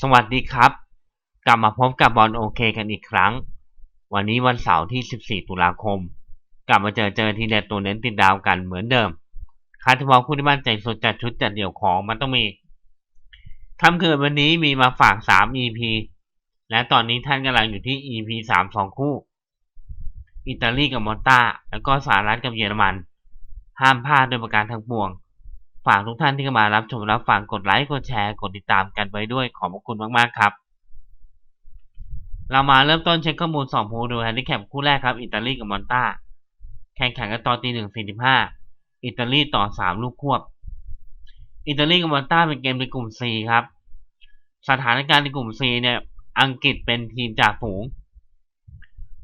สวัสดีครับ กลับมาพบกับบอลโอเคกันอีกครั้ง วันนี้วันเสาร์ที่ 14 ตุลาคม กลับมาเจอเจอทีเด็ดตัวเน้นติดดาวกันเหมือนเดิมคาร์ทบอลคู่ที่มั่นใจสุดจัดชุดจัดเดี่ยวของมันต้องมีค่ำคืนวันนี้มีมาฝาก 3 EP และตอนนี้ท่านกำลังอยู่ที่ EP 3 2 คู่ อิตาลีกับมอนตาแล้วก็สหรัฐกับเยอรมัน ห้ามพลาดโดยประการทั้งปวง ฝากทุกท่านที่เข้ามารับชมรับฟังกดไลค์กดแชร์กดติดตามกันไว้ด้วยขอบพระคุณมากๆครับ เรามาเริ่มต้นเช็คข้อมูล2ผู้ดูแฮนดิแคปคู่แรกครับอิตาลีกับมอนตาแข่งขันกันตอนตีหนึ่งสี่สิบห้าอิตาลีต่อสามลูกควบ อิตาลีกับมอนตาเป็นเกมในกลุ่ม C ครับ สถานการณ์ในกลุ่ม C เนี่ยอังกฤษเป็นทีมจากฝูง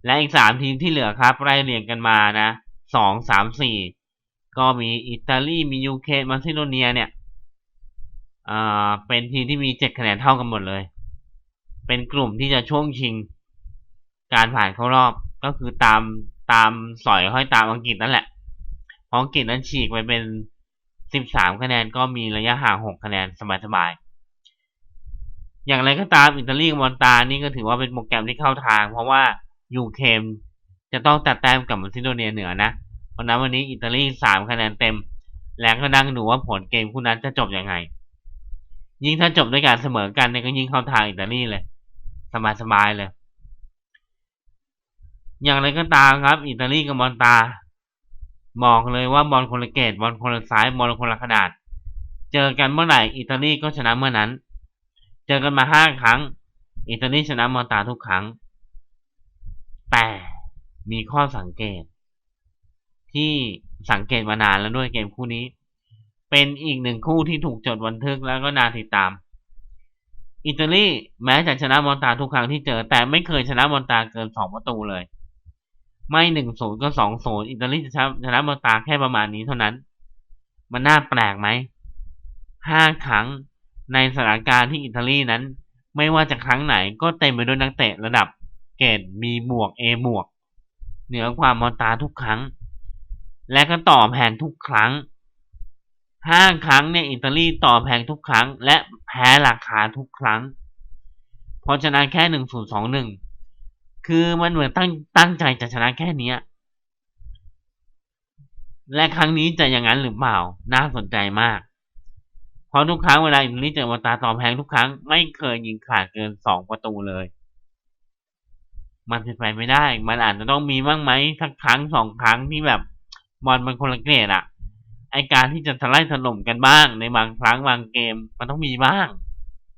และอีกสามทีมที่เหลือครับไล่เรียงกันมานะสองสามสี่ ก็มีอิตาลีมียูเครนมาซิโดเนียเนี่ยอ่าเป็นทีมที่มีเจ็ดคะแนนเท่ากันหมดเลย เป็นกลุ่มที่จะช่วงชิงการผ่านเข้ารอบก็คือตามตามสอยห้อยตามอังกฤษนั่นแหละเพราะอังกฤษนั้นฉีกไปเป็นสิบสามคะแนนก็มีระยะห่างหกคะแนนสบายๆอย่างไรก็ตามอิตาลีกับมอนตานี่ก็ถือว่าเป็นโปรแกรมที่เข้าทาง เพราะว่ายูเครนจะต้องตัดแต้มกับมาซิโดเนียเหนือนะ ราะนั้นวันนี้อิตาลีสามคะแนนเต็ม แล้วก็นั่งดูว่าผลเกมคู่นั้นจะจบยังไง ยิ่งถ้าจบด้วยการเสมอกันเนี่ยก็ยิ่งเข้าทางอิตาลีเลย สบายๆเลย อย่างไรก็ตามครับ อิตาลีกับมอนตาบอกเลยว่าบอลคนละเกตบอลคนละซ้ายบอลคนละขนาด เจอกันเมื่อไหร่อิตาลีก็ชนะเมื่อนั้น เจอกันมาห้าครั้ง อิตาลีชนะมอนตาทุกครั้ง แต่มีข้อสังเกต ที่สังเกตมานานแล้วด้วยเกมคู่นี้ เป็นอีกหนึ่งคู่ที่ถูกจดบันทึกแล้วก็นาติดตาม อิตาลีแม้จะชนะมอนตาทุกครั้งที่เจอ แต่ไม่เคยชนะมอนตาเกินสองประตูเลย ไม่หนึ่งศูนย์ก็สองศูนย์อิตาลีจะชนะมอนตาแค่ประมาณนี้เท่านั้น มันน่าแปลกไหมห้าครั้งในสถานการณ์ที่อิตาลีนั้น ไม่ว่าจะครั้งไหนก็เต็มไปด้วยนักเตะระดับเกรด B บวก A บวกเหนือกว่ามอนตาทุกครั้ง และก็ต่อแพงทุกครั้งห้าครั้งเนี่ยอิตาลีต่อแพงทุกครั้ง และแพ้ราคาทุกครั้ง เพราะชนะแค่หนึ่งศูนย์สองหนึ่งคือมันเหมือนตั้งตั้งใจจะชนะแค่เนี้และครั้งนี้จะอย่างนั้นหรือเปล่า น่าสนใจมาก เพราะทุกครั้งเวลาอิตาลีเจอมาตาต่อแพงทุกครั้ง ไม่เคยยิงขาดเกินสองประตูเลย มันเป็นไปไม่ได้ มันอาจจะต้องมีบ้างไหมสักครั้งสองครั้งที่แบบ บอลมันคนละเกรดอะไอการที่จะทลายถล่มกันบ้าง ในบางครั้งบางเกมมันต้องมีบ้าง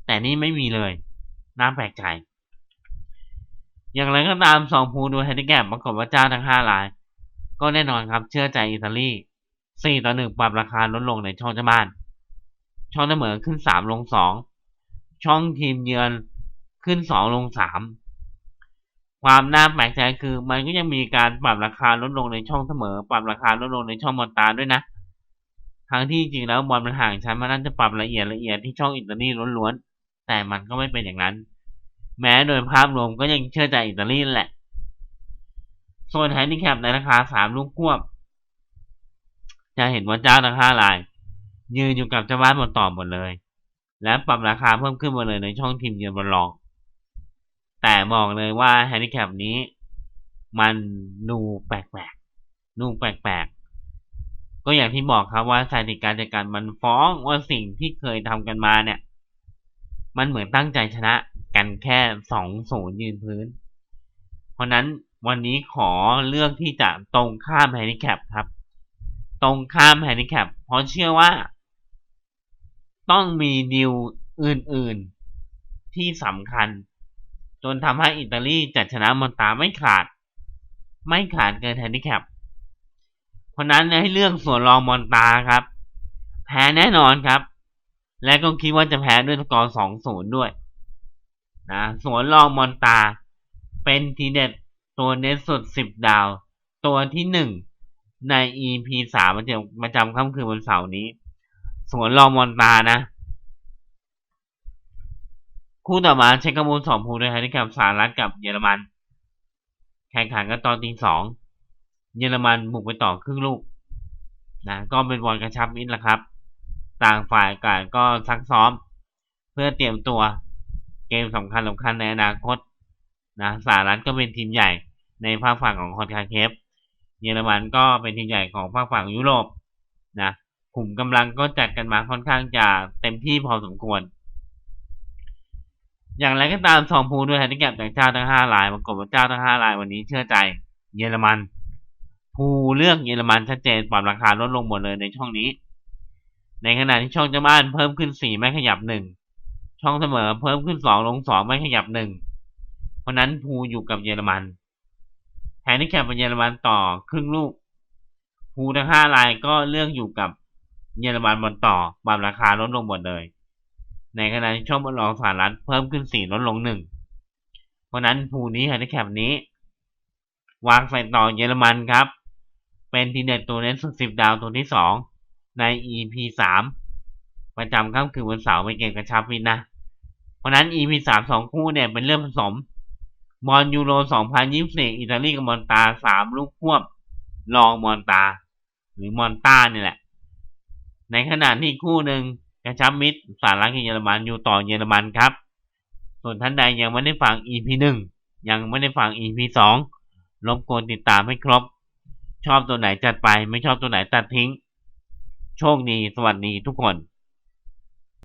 แต่นี่ไม่มีเลย น่าแปลกใจ อย่างไรก็ตามสองพูดูแฮนดิแกปปรากฏว่าเจ้าทั้งห้าราย ก็แน่นอนครับเชื่อใจอิตาลีสี่ต่อหนึ่งปรับราคาลดลงในช่องเจ้าบ้าน ช่องเสมอขึ้นสามลงสองช่องทีมเยือนขึ้นสองลงสาม ความน่าแปลกใจคือมันก็ยังมีการปรับราคาลดลงในช่องเสมอ ปรับราคาลดลงในช่องมอนตาด้วยนะ ทั้งที่จริงแล้วบอลมันห่างชั้นมันน่าจะปรับละเอียดละเอียดที่ช่องอิตาลีล้วนๆ แต่มันก็ไม่เป็นอย่างนั้น แม้โดยภาพรวมก็ยังเชื่อใจอิตาลีแหละส่วนแฮนดิแคปในราคาสามลูกควบ จะเห็นว่าเจ้าทั้งห้าราย ยืนอยู่กับเจ้าบ้านบนต่อหมดเลย และปรับราคาเพิ่มขึ้นมาเลยในช่องทีมเยือนบนรอง แต่บอกเลยว่าแฮนดิแคปนี้ มันดูแปลกๆดูแปลกๆ ก็อย่างที่บอกครับว่าสถิติการจัดการมันฟ้องว่าสิ่งที่เคยทำกันมาเนี่ย มันเหมือนตั้งใจชนะกันแค่สองศูนย์ยืนพื้น เพราะนั้นวันนี้ขอเลือกที่จะตรงข้ามแฮนดิแคปครับ ตรงข้ามแฮนดิแคปเพราะเชื่อว่า ต้องมีดิวอื่นๆ ที่สำคัญ จนทำให้อิตาลีจะชนะมอนตาไม่ขาด ไม่ขาดเกินแฮนดิแคปเพราะนั้นให้เลือกส่วนรองมอนตาครับ แพ้แน่นอนครับ และก็คิดว่าจะแพ้ด้วยสกอร์สองศูนย์ด้วยนะส่วนรองมอนตา เป็นทีเด็ดตัวเน็ตสุดสิบดาว ตัวที่หนึ่งใน EP สามประจำประจำค่ำคืนวันเสาร์นี้ ส่วนรองมอนตานะ คู่ต่อมาเช็คข้อมูลสองภูด้วยฮะที่กับสหรัฐกับเยอรมัน แข่งขันกันตอนตีสองเยอรมันบุกไปต่อครึ่งลูกนะก็เป็นบอลกระชับมิตรละครับ ต่างฝ่ายกันก็ซักซ้อม เพื่อเตรียมตัวเกมสำคัญสำคัญในอนาคตนะสหรัฐก็เป็นทีมใหญ่ในภาคฝั่งของคอนคาเคฟเยอรมันก็เป็นทีมใหญ่ของภาคฝั่งยุโรปนะกลุ่มกำลังก็จัดกันมาค่อนข้างจะเต็มที่พอสมควร อย่างไรก็ตามสองภูด้วยแฮนดิแคปจากเจ้าทั้งห้ารายปรากฏว่าเจ้าทั้งห้ารายวันนี้เชื่อใจเยอรมันภูเลือกเยอรมันชัดเจนปรับราคาลดลงหมดเลยในช่องนี้ ในขณะที่ช่องเจ้าบ้านเพิ่มขึ้นสี่ไม่ขยับหนึ่งช่องเสมอเพิ่มขึ้นสองลงสองไม่ขยับหนึ่งเพราะนั้นภูอยู่กับเยอรมันแฮนดิแคปเป็นเยอรมันต่อครึ่งลูกภูทั้งห้ารายก็เลือกอยู่กับเยอรมันบนต่อปรับราคาลดลงหมดเลย ในขณะที่ช่องบนรองสหรัฐเพิ่มขึ้นสี่ลดลงหนึ่งเพราะนั้นภูนี้แฮนดิแคปนี้ วางใส่ต่อเยอรมันครับ เป็นทีเด็ดตัวเน้นสุดสิบดาวตัวที่สองใน EP สามประจำค่ำคืนวันเสาร์เป็นเกมกระชับมิตรนะ เพราะนั้น EP สามสองคู่เนี่ยเป็นเรื่องผสมบอลยูโรสองพันยี่สิบอิตาลีกับมอนตาสามลูกควบรองมอนตา หรือมอนตาเนี่ยแหละ ในขณะที่คู่หนึ่ง กระชับมิตรสหรัฐกับเยอรมันอยู่ต่อเยอรมันครับ ส่วนท่านใดยังไม่ได้ฟัง EP หนึ่งยังไม่ได้ฟัง EP สองรบกวนติดตามให้ครบ ชอบตัวไหนจัดไปไม่ชอบตัวไหนตัดทิ้ง โชคดีสวัสดีทุกคน